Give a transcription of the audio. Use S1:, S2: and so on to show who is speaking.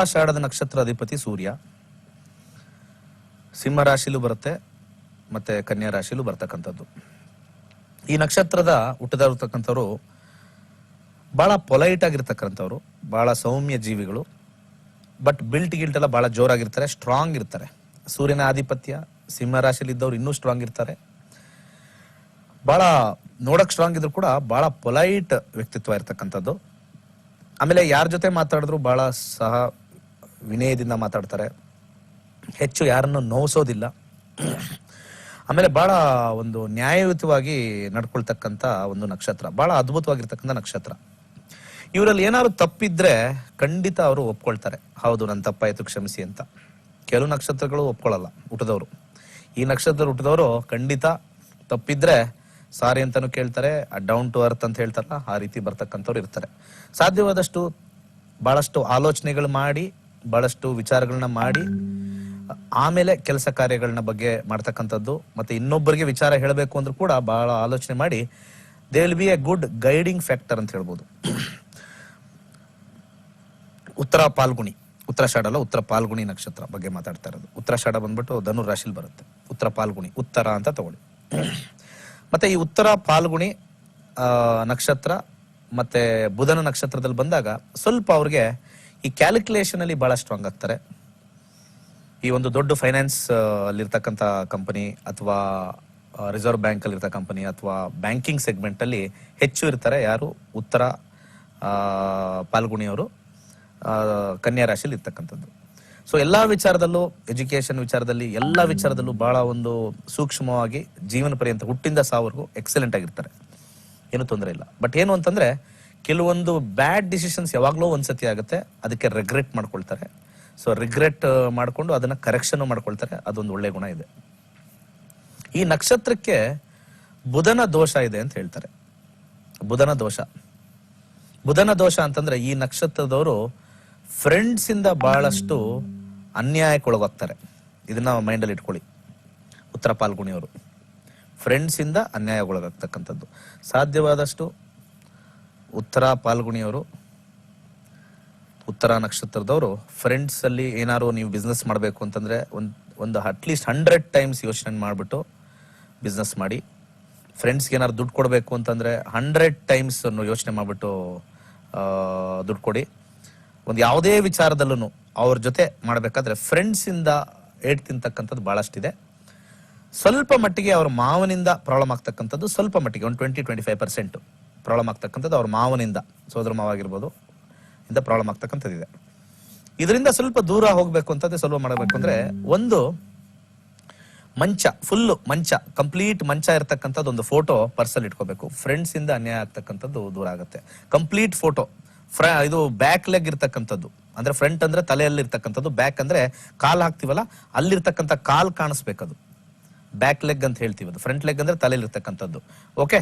S1: ಉತ್ತರಾಷಾಢದ ನಕ್ಷತ್ರ ಅಧಿಪತಿ ಸೂರ್ಯ. ಸಿಂಹ ರಾಶಿಲೂ ಬರುತ್ತೆ, ಮತ್ತೆ ಕನ್ಯಾ ರಾಶಿಲೂ ಬರ್ತಕ್ಕಂಥದ್ದು. ಈ ನಕ್ಷತ್ರದ ಹುಟ್ಟದಾಗಿರ್ತಕ್ಕಂಥವ್ರು ಬಹಳ ಪೊಲೈಟ್ ಆಗಿರ್ತಕ್ಕಂಥವ್ರು, ಬಹಳ ಸೌಮ್ಯ ಜೀವಿಗಳು. ಬಟ್ ಬಿಲ್ಟ್ ಗಿಲ್ಟ್ ಎಲ್ಲ ಬಹಳ ಜೋರಾಗಿರ್ತಾರೆ, ಸ್ಟ್ರಾಂಗ್ ಇರ್ತಾರೆ. ಸೂರ್ಯನ ಆಧಿಪತ್ಯ, ಸಿಂಹ ರಾಶಿಲಿ ಇದ್ದವ್ರು ಇನ್ನೂ ಸ್ಟ್ರಾಂಗ್ ಇರ್ತಾರೆ. ಬಹಳ ನೋಡಕ್ ಸ್ಟ್ರಾಂಗ್ ಇದ್ರು ಕೂಡ ಬಹಳ ಪೊಲೈಟ್ ವ್ಯಕ್ತಿತ್ವ ಇರ್ತಕ್ಕಂಥದ್ದು. ಆಮೇಲೆ ಯಾರ ಜೊತೆ ಮಾತಾಡಿದ್ರು ಬಹಳ ಸಹ ವಿನಯದಿಂದ ಮಾತಾಡ್ತಾರೆ. ಹೆಚ್ಚು ಯಾರನ್ನು ನೋವಿಸೋದಿಲ್ಲ. ಆಮೇಲೆ ಬಹಳ ಒಂದು ನ್ಯಾಯಯುತವಾಗಿ ನಡ್ಕೊಳ್ತಕ್ಕಂಥ ಒಂದು ನಕ್ಷತ್ರ, ಬಹಳ ಅದ್ಭುತವಾಗಿರ್ತಕ್ಕಂಥ ನಕ್ಷತ್ರ. ಇವರಲ್ಲಿ ಏನಾದ್ರು ತಪ್ಪಿದ್ರೆ ಖಂಡಿತ ಅವರು ಒಪ್ಕೊಳ್ತಾರೆ. ಹೌದು, ನನ್ನ ತಪ್ಪಾಯ್ತು, ಕ್ಷಮಿಸಿ ಅಂತ. ಕೆಲವು ನಕ್ಷತ್ರಗಳು ಒಪ್ಕೊಳ್ಳಲ್ಲ ಹುಟ್ಟಿದವರು. ಈ ನಕ್ಷತ್ರ ಹುಟ್ಟಿದವರು ಖಂಡಿತ ತಪ್ಪಿದ್ರೆ ಸಾರಿ ಅಂತಾನು ಕೇಳ್ತಾರೆ ಡೌನ್ ಟು ಅರ್ತ್ ಅಂತ ಹೇಳ್ತಾರಲ್ಲ, ಆ ರೀತಿ ಬರ್ತಕ್ಕಂಥವ್ರು ಇರ್ತಾರೆ. ಸಾಧ್ಯವಾದಷ್ಟು ಬಹಳಷ್ಟು ಆಲೋಚನೆಗಳು ಮಾಡಿ ಬಹಳಷ್ಟು ವಿಚಾರಗಳನ್ನ ಮಾಡಿ, ಆಮೇಲೆ ಕೆಲಸ ಕಾರ್ಯಗಳನ್ನ ಬಗ್ಗೆ ಮಾಡ್ತಕ್ಕಂಥದ್ದು, ಮತ್ತೆ ಇನ್ನೊಬ್ಬರಿಗೆ ವಿಚಾರ ಹೇಳಬೇಕು ಅಂದ್ರೂ ಕೂಡ ಬಹಳ ಆಲೋಚನೆ ಮಾಡಿ they will be a good guiding factor ಅಂತ ಹೇಳ್ಬೋದು. ಉತ್ತರ ಪಾಲ್ಗುಣಿ ಉತ್ತರಾಷಾಢ ಅಲ್ಲ, ಉತ್ತರ ಪಾಲ್ಗುಣಿ ನಕ್ಷತ್ರ ಬಗ್ಗೆ ಮಾತಾಡ್ತಾ ಇರೋದು. ಉತ್ತರಾಷಾಢ ಬಂದ್ಬಿಟ್ಟು ಧನು ರಾಶಿಲಿ ಬರುತ್ತೆ. ಉತ್ತರ ಪಾಲ್ಗುಣಿ, ಉತ್ತರ ಅಂತ ತಗೊಳ್ಳಿ. ಮತ್ತೆ ಈ ಉತ್ತರ ಪಾಲ್ಗುಣಿ ನಕ್ಷತ್ರ, ಮತ್ತೆ ಬುಧನ ನಕ್ಷತ್ರದಲ್ಲಿ ಬಂದಾಗ ಸ್ವಲ್ಪ ಅವ್ರಿಗೆ ಈ ಕ್ಯಾಲ್ಕುಲೇಷನ್ ಅಲ್ಲಿ ಬಹಳ ಸ್ಟ್ರಾಂಗ್ ಆಗ್ತಾರೆ. ಈ ಒಂದು ದೊಡ್ಡ ಫೈನಾನ್ಸ್ ಅಲ್ಲಿರ್ತಕ್ಕಂಥ ಕಂಪನಿ ಅಥವಾ ರಿಸರ್ವ್ ಬ್ಯಾಂಕ್ ಅಲ್ಲಿ ಇರ್ತಕ್ಕ ಕಂಪನಿ ಅಥವಾ ಬ್ಯಾಂಕಿಂಗ್ ಸೆಗ್ಮೆಂಟ್ ಅಲ್ಲಿ ಹೆಚ್ಚು ಇರ್ತಾರೆ ಯಾರು? ಉತ್ತರ ಪಾಲ್ಗುಣಿಯವರು ಕನ್ಯಾ ರಾಶಿಯಲ್ಲಿ ಇರ್ತಕ್ಕಂಥದ್ದು. ಸೊ ಎಲ್ಲ ವಿಚಾರದಲ್ಲೂ ಎಜುಕೇಶನ್ ವಿಚಾರದಲ್ಲಿ ಎಲ್ಲಾ ವಿಚಾರದಲ್ಲೂ ಬಹಳ ಒಂದು ಸೂಕ್ಷ್ಮವಾಗಿ ಜೀವನ ಪರ್ಯಂತ ಹುಟ್ಟಿಂದ ಸಾವರೆಗೂ ಎಕ್ಸಲೆಂಟ್ ಆಗಿರ್ತಾರೆ. ಏನು ತೊಂದರೆ ಇಲ್ಲ. ಬಟ್ ಏನು ಅಂತಂದ್ರೆ ಕೆಲವೊಂದು ಬ್ಯಾಡ್ ಡಿಸಿಷನ್ಸ್ ಯಾವಾಗಲೂ ಒಂದ್ಸತಿ ಆಗುತ್ತೆ, ಅದಕ್ಕೆ ರಿಗ್ರೆಟ್ ಮಾಡ್ಕೊಳ್ತಾರೆ. ಸೊ ರಿಗ್ರೆಟ್ ಮಾಡಿಕೊಂಡು ಅದನ್ನ ಕರೆಕ್ಷನ್ ಮಾಡ್ಕೊಳ್ತಾರೆ, ಅದೊಂದು ಒಳ್ಳೆ ಗುಣ ಇದೆ. ಈ ನಕ್ಷತ್ರಕ್ಕೆ ಬುಧನ ದೋಷ ಇದೆ ಅಂತ ಹೇಳ್ತಾರೆ. ಬುಧನ ದೋಷ. ಬುಧನ ದೋಷ ಅಂತಂದ್ರೆ ಈ ನಕ್ಷತ್ರದವರು ಫ್ರೆಂಡ್ಸ್ ಇಂದ ಬಹಳಷ್ಟು ಅನ್ಯಾಯಕ್ಕೊಳಗಾಗ್ತಾರೆ. ಇದನ್ನ ಮೈಂಡಲ್ಲಿ ಇಟ್ಕೊಳ್ಳಿ. ಉತ್ತರ ಪಾಲ್ಗುಣಿಯವರು. ಫ್ರೆಂಡ್ಸ್ ಇಂದ ಅನ್ಯಾಯಗೊಳಗಾಗ್ತಕ್ಕಂಥದ್ದು. ಸಾಧ್ಯವಾದಷ್ಟು ಉತ್ತರ ಪಾಲ್ಗುಣಿಯವರು, ಉತ್ತರ ನಕ್ಷತ್ರದವರು ಫ್ರೆಂಡ್ಸ್ ಅಲ್ಲಿ ಏನಾದ್ರು ನೀವು ಬಿಸ್ನೆಸ್ ಮಾಡಬೇಕು ಅಂತಂದ್ರೆ ಒಂದ್, ಒಂದು ಅಟ್ಲೀಸ್ಟ್ ಹಂಡ್ರೆಡ್ ಟೈಮ್ಸ್ ಯೋಚನೆ ಮಾಡಿಬಿಟ್ಟು ಬಿಸ್ನೆಸ್ ಮಾಡಿ. ಫ್ರೆಂಡ್ಸ್ಗೆ ಏನಾದ್ರು ದುಡ್ಡು ಕೊಡಬೇಕು ಅಂತಂದ್ರೆ ಹಂಡ್ರೆಡ್ ಟೈಮ್ಸ್ ಯೋಚನೆ ಮಾಡಿಬಿಟ್ಟು ದುಡ್ಡು ಕೊಡಿ. ಒಂದು ಯಾವುದೇ ವಿಚಾರದಲ್ಲೂ ಅವ್ರ ಜೊತೆ ಮಾಡಬೇಕಾದ್ರೆ ಫ್ರೆಂಡ್ಸ್ ಇಂದ ಏಟ್ ತಿಂತಕ್ಕಂಥದ್ದು ಬಹಳಷ್ಟಿದೆ. ಸ್ವಲ್ಪ ಮಟ್ಟಿಗೆ ಅವ್ರ ಮಾವನಿಂದ ಪ್ರಾಬ್ಲಮ್ ಆಗ್ತಕ್ಕಂಥದ್ದು ಸ್ವಲ್ಪ ಮಟ್ಟಿಗೆ, ಒಂದು twenty twenty five percent problem ಆಗ್ತಕ್ಕಂಥದ್ದು ಅವ್ರ ಮಾವನಿಂದ, ಸೋದರ ಮಾವ ಆಗಿರ್ಬೋದು, ಇಂದ ಪ್ರಾಬ್ಲಮ್ ಆಗ್ತಕ್ಕಂಥದ್ದು ಇದೆ ಇದರಿಂದ ಸ್ವಲ್ಪ ದೂರ ಹೋಗ್ಬೇಕು ಅಂತಂದ್ರೆ ಸ್ವಲ್ಪ ಮಾಡಬೇಕು ಅಂದ್ರೆ ಒಂದು ಮಂಚ ಫುಲ್ಲು ಮಂಚ ಕಂಪ್ಲೀಟ್ ಮಂಚ ಇರತಕ್ಕಂಥದ್ದು ಒಂದು ಫೋಟೋ ಪರ್ಸಲ್ ಇಟ್ಕೋಬೇಕು. ಫ್ರೆಂಡ್ಸ್ ಇಂದ ಅನ್ಯಾಯ ಆಗ್ತಕ್ಕಂಥದ್ದು ದೂರ ಆಗುತ್ತೆ. ಕಂಪ್ಲೀಟ್ ಫೋಟೋ ಫ್ರ ಇದು ಬ್ಯಾಕ್ ಲೆಗ್ ಇರ್ತಕ್ಕಂಥದ್ದು. ಅಂದ್ರೆ ಫ್ರಂಟ್ ಅಂದ್ರೆ ತಲೆಯಲ್ಲಿ ಇರ್ತಕ್ಕಂಥದ್ದು. ಬ್ಯಾಕ್ ಅಂದ್ರೆ ಕಾಲ್ ಹಾಕ್ತಿವಲ್ಲ, ಅಲ್ಲಿರ್ತಕ್ಕಂಥ ಕಾಲ್ ಕಾಣಿಸ್ಬೇಕದು. ಬ್ಯಾಕ್ ಲೆಗ್ ಅಂತ ಹೇಳ್ತೀವಿ ಅದು ಫ್ರಂಟ್ ಲೆಗ್ ಅಂದ್ರೆ ತಲೆಯಲ್ಲಿ ಇರ್ತಕ್ಕಂಥದ್ದು. ಓಕೆ